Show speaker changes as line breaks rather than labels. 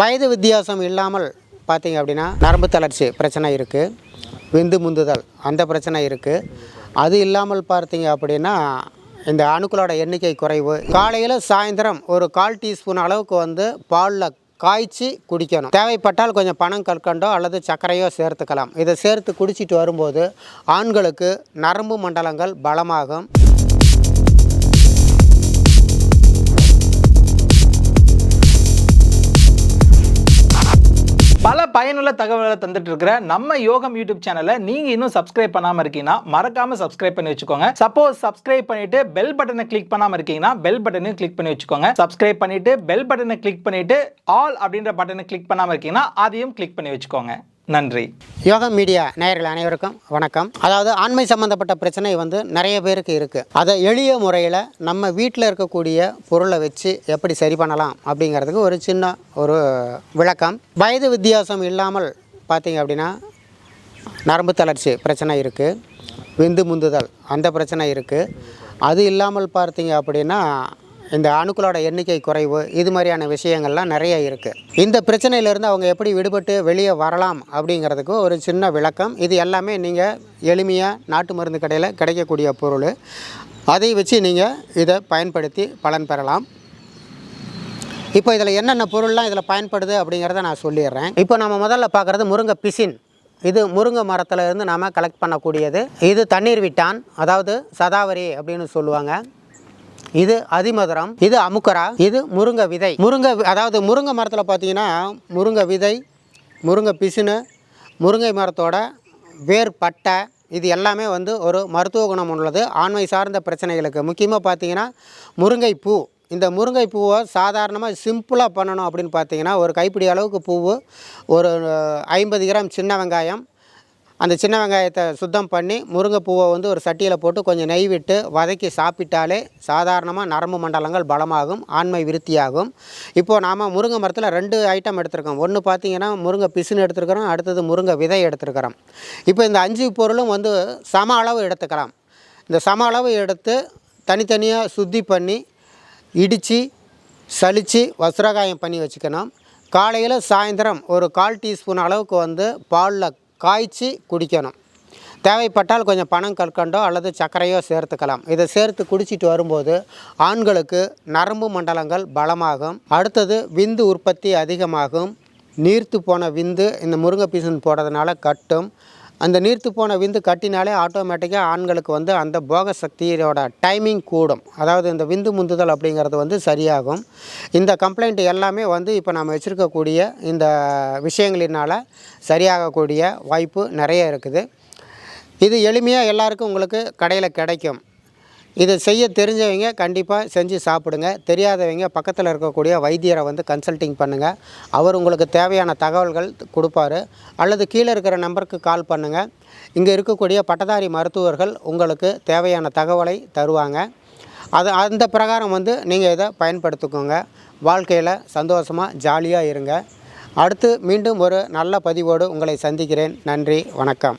வயது வித்தியாசம் இல்லாமல் பார்த்தீங்க அப்படின்னா நரம்பு தளர்ச்சி பிரச்சனை இருக்குது விந்து முந்துதல் அந்த பிரச்சனை இருக்குது அது இல்லாமல் பார்த்தீங்க அப்படின்னா இந்த அணுக்களோட எண்ணிக்கை குறைவு. காலையில் சாயந்தரம் ஒரு கால் டீஸ்பூன் அளவுக்கு வந்து பாலில் காய்ச்சி குடிக்கணும். தேவைப்பட்டால் கொஞ்சம் பணம் கற்கண்டோ அல்லது சர்க்கரையோ சேர்த்துக்கலாம். இதை சேர்த்து குடிச்சிட்டு வரும்போது ஆண்களுக்கு நரம்பு மண்டலங்கள் பலமாகும்.
பயனுள்ள தகவலை தந்துட்டு இருக்கிற நம்ம யோகம் யூடியூப் சேனலை நீங்க இன்னும் சப்ஸ்கிரைப் பண்ணாம இருக்கீங்கன்னா மறக்காம சப்ஸ்கிரைப் பண்ணி வச்சுக்கோங்க. சப்போஸ் சப்ஸ்கிரைப் பண்ணிட்டு பெல் பட்டனை கிளிக் பண்ணாம இருக்கீங்கன்னா பெல் பட்டனையும் கிளிக் பண்ணி வச்சுக்கோங்க. சப்ஸ்கிரைப் பண்ணிட்டு பெல் பட்டனை கிளிக் பண்ணிட்டு ஆல் அப்படின்ற பட்டனை கிளிக் பண்ணாம இருக்கீங்கன்னா அதையும் கிளிக் பண்ணி வச்சுக்கோங்க. நன்றி.
யோகா மீடியா நேயர்கள் அனைவருக்கும் வணக்கம். அதாவது ஆண்மை சம்மந்தப்பட்ட பிரச்சனை வந்து நிறைய பேருக்கு இருக்குது அதை எளிய முறையில் நம்ம வீட்டில் இருக்கக்கூடிய பொருளை வச்சு எப்படி சரி பண்ணலாம் அப்படிங்கிறதுக்கு ஒரு சின்ன ஒரு விளக்கம். வயது வித்தியாசம் இல்லாமல் பார்த்தீங்க அப்படின்னா நரம்பு தளர்ச்சி பிரச்சனை இருக்குது விந்து முந்துதல் அந்த பிரச்சனை இருக்குது அது இல்லாமல் பார்த்தீங்க அப்படின்னா இந்த அணுக்களோட எண்ணிக்கை குறைவு இது மாதிரியான விஷயங்கள்லாம் நிறைய இருக்குது இந்த பிரச்சனையிலேருந்து அவங்க எப்படி விடுபட்டு வெளியே வரலாம் அப்படிங்கிறதுக்கு ஒரு சின்ன விளக்கம். இது எல்லாமே நீங்கள் எளிமையாக நாட்டு மருந்து கடையில் கிடைக்கக்கூடிய பொருள். அதை வச்சு நீங்கள் இதை பயன்படுத்தி பலன் பெறலாம். இப்போ இதில் என்னென்ன பொருள்லாம் இதில் பயன்படுது அப்படிங்கிறத நான் சொல்லிடுறேன். இப்போ நம்ம முதல்ல பார்க்குறது முருங்கை பிசின். இது முருங்கை மரத்தில் இருந்து நாம் கலெக்ட் பண்ணக்கூடியது. இது தண்ணீர் விட்டான் அதாவது சதாவரி அப்படின்னு சொல்லுவாங்க. இது அதிமதுரம் இது அமுக்கரா இது முருங்கை விதை முருங்கை அதாவது முருங்கை மரத்தில் பார்த்தீங்கன்னா முருங்கை விதை முருங்கை பிசுனு முருங்கை மரத்தோட வேர் பட்டை இது எல்லாமே வந்து ஒரு மருத்துவ குணம் உள்ளது. ஆண்மை சார்ந்த பிரச்சனைகளுக்கு. முக்கியமாக பார்த்தீங்கன்னா முருங்கை பூ இந்த முருங்கை பூவை சாதாரணமாக சிம்பிளாக பண்ணணும் அப்படின்னு பார்த்தீங்கன்னா ஒரு கைப்பிடி அளவுக்கு பூவு ஒரு ஐம்பது கிராம் சின்ன வெங்காயம் அந்த சின்ன வெங்காயத்தை சுத்தம் பண்ணி முருங்கைப்பூவை வந்து ஒரு சட்டியில் போட்டு கொஞ்சம் நெய் விட்டு வதக்கி சாப்பிட்டாலே சாதாரணமாக நரம்பு மண்டலங்கள் பலமாகும் ஆண்மை விருத்தியாகும். இப்போது நாம் முருங்கை மரத்தில் ரெண்டு ஐட்டம் எடுத்திருக்கோம். ஒன்று பார்த்திங்கன்னா முருங்கை பிசுன்னு எடுத்துருக்கிறோம் அடுத்தது முருங்கை விதை எடுத்துருக்கிறோம். இப்போ இந்த அஞ்சு பொருளும் வந்து சம அளவு எடுத்துக்கலாம். இந்த சம அளவு எடுத்து தனித்தனியாக சுத்தி பண்ணி இடித்து சலித்து வஸ்திரகாயம் பண்ணி வச்சுக்கணும். காலையில் சாயந்தரம் ஒரு கால் டீஸ்பூன் அளவுக்கு வந்து பாலில் காய்ச்சி குடிக்கணும். தேவைப்பட்டால் கொஞ்சம் பணம் கற்கண்டோ அல்லது சர்க்கரையோ சேர்த்துக்கலாம். இதை சேர்த்து குடிச்சிட்டு வரும்போது ஆண்களுக்கு நரம்பு மண்டலங்கள் பலமாகும். அடுத்தது விந்து உற்பத்தி அதிகமாகும். நீர்த்து போன விந்து இந்த முருங்கை பீசன் போடுறதுனால கட்டும். அந்த நீர்த்து போன விந்து கட்டினாலே ஆட்டோமேட்டிக்காக ஆண்களுக்கு வந்து அந்த போக சக்தியோட டைமிங் கூடும். அதாவது இந்த விந்து முந்துதல் அப்படிங்கிறது வந்து சரியாகும். இந்த கம்ப்ளைண்ட் எல்லாமே வந்து இப்போ நம்ம வச்சுருக்கக்கூடிய இந்த விஷயங்களினால் சரியாகக்கூடிய வாய்ப்பு நிறைய இருக்குது. இது எளிமையாக எல்லாருக்கும் உங்களுக்கு கடையில் கிடைக்கும். இதை செய்ய தெரிஞ்சவங்க கண்டிப்பாக செஞ்சு சாப்பிடுங்க. தெரியாதவங்க பக்கத்தில் இருக்கக்கூடிய வைத்தியரை வந்து கன்சல்டிங் பண்ணுங்கள் அவர் உங்களுக்கு தேவையான தகவல்கள் கொடுப்பாரு. அல்லது கீழே இருக்கிற நம்பருக்கு கால் பண்ணுங்கள் இங்கே இருக்கக்கூடிய பட்டதாரி மருத்துவர்கள் உங்களுக்கு தேவையான தகவலை தருவாங்க. அது அந்த பிரகாரம் வந்து நீங்கள் இதை பயன்படுத்திக்கோங்க. வாழ்க்கையில் சந்தோஷமாக ஜாலியாக இருங்க. அடுத்து மீண்டும் ஒரு நல்ல பதிவோடு உங்களை சந்திக்கிறேன். நன்றி வணக்கம்.